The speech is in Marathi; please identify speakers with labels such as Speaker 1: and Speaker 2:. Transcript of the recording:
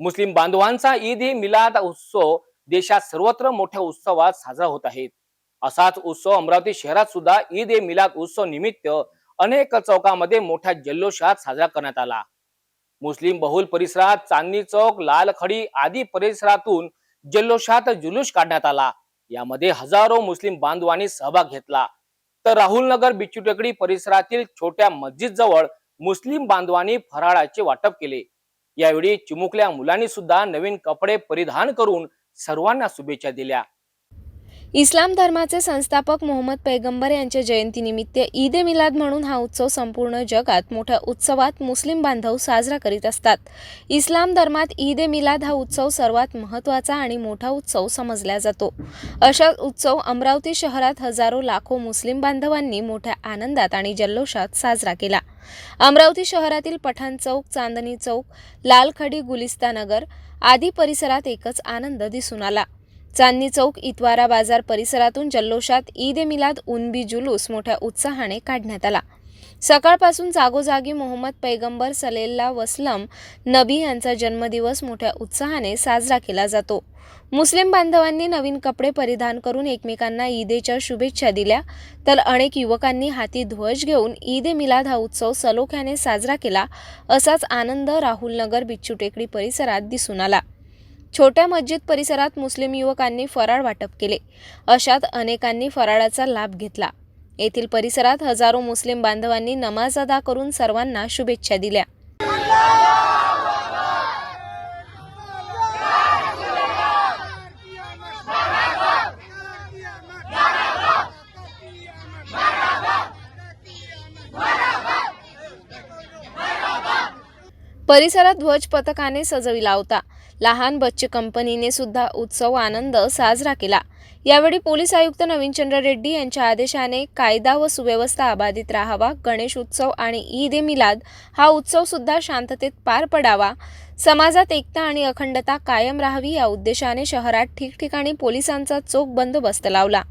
Speaker 1: मुस्लिम बांधवांचा ईद ए मिलाद उत्सव देशात सर्वत्र मोठ्या उत्सवात साजरा होत आहे. असाच उत्सव अमरावती शहरात सुद्धा ईद ए मिलाद उत्सव निमित्त अनेक चौकामध्ये मोठ्या जल्लोषात साजरा करण्यात आला. मुस्लिम बहुल परिसरात चांदणी चौक लालखडी आदी परिसरातून जल्लोषात जुलूस काढण्यात आला. यामध्ये हजारो मुस्लिम बांधवांनी सहभाग घेतला. तर राहुल नगर बिच्चू टेकडी परिसरातील छोट्या मस्जिद जवळ मुस्लिम बांधवांनी फराळाचे वाटप केले. यावेळी चिमुकल्या मुलांनी सुद्धा नवीन कपडे परिधान करून सर्वांना शुभेच्छा दिल्या.
Speaker 2: इस्लाम धर्माचे संस्थापक मोहम्मद पैगंबर यांच्या जयंतीनिमित्त ईद ए मिलाद म्हणून हा उत्सव संपूर्ण जगात मोठ्या उत्सवात मुस्लिम बांधव साजरा करीत असतात. इस्लाम धर्मात ईद ए मिलाद हा उत्सव सर्वात महत्त्वाचा आणि मोठा उत्सव समजला जातो. अशा उत्सव अमरावती शहरात हजारो लाखो मुस्लिम बांधवांनी मोठ्या आनंदात आणि जल्लोषात साजरा केला. अमरावती शहरातील पठाण चौक चांदणी चौक लालखडी गुलिस्तानगर आदी परिसरात एकच आनंद दिसून आला. चांदणी चौक इतवारा बाजार परिसरातून जल्लोषात ईद ए मिलाद उनबी जुलूस मोठ्या उत्साहाने काढण्यात आला. सकाळपासून जागोजागी मोहम्मद पैगंबर सलेल्ला वसलम नबी यांचा जन्मदिवस मोठ्या उत्साहाने साजरा केला जातो. मुस्लिम बांधवांनी नवीन कपडे परिधान करून एकमेकांना ईदेच्या शुभेच्छा दिल्या तर अनेक युवकांनी हाती ध्वज घेऊन ईद ए मिलाद हा उत्सव सलोख्याने साजरा केला असाच आनंद राहुलनगर बिच्चू टेकडी परिसरात दिसून आला. छोट्या मस्जिद परिसरात मुस्लिम युवकांनी फराळ वाटप केले. अशात अनेकांनी फराळाचा लाभ घेतला. येथील परिसरात हजारो मुस्लिम बांधवांनी नमाज अदा करून सर्वांना शुभेच्छा दिल्या. परिसरात ध्वज पथकाने सजविला होता. लहान बच्चे कंपनीने सुद्धा उत्सव आनंद साजरा केला. यावेळी पोलीस आयुक्त नवीनचंद्र रेड्डी यांच्या आदेशाने कायदा व सुव्यवस्था अबाधित राहावा गणेश उत्सव आणि ईद ए मिलाद हा उत्सव सुद्धा शांततेत पार पडावा समाजात एकता आणि अखंडता कायम राहावी या उद्देशाने शहरात ठिकठिकाणी पोलिसांचा चोख बंदोबस्त लावला.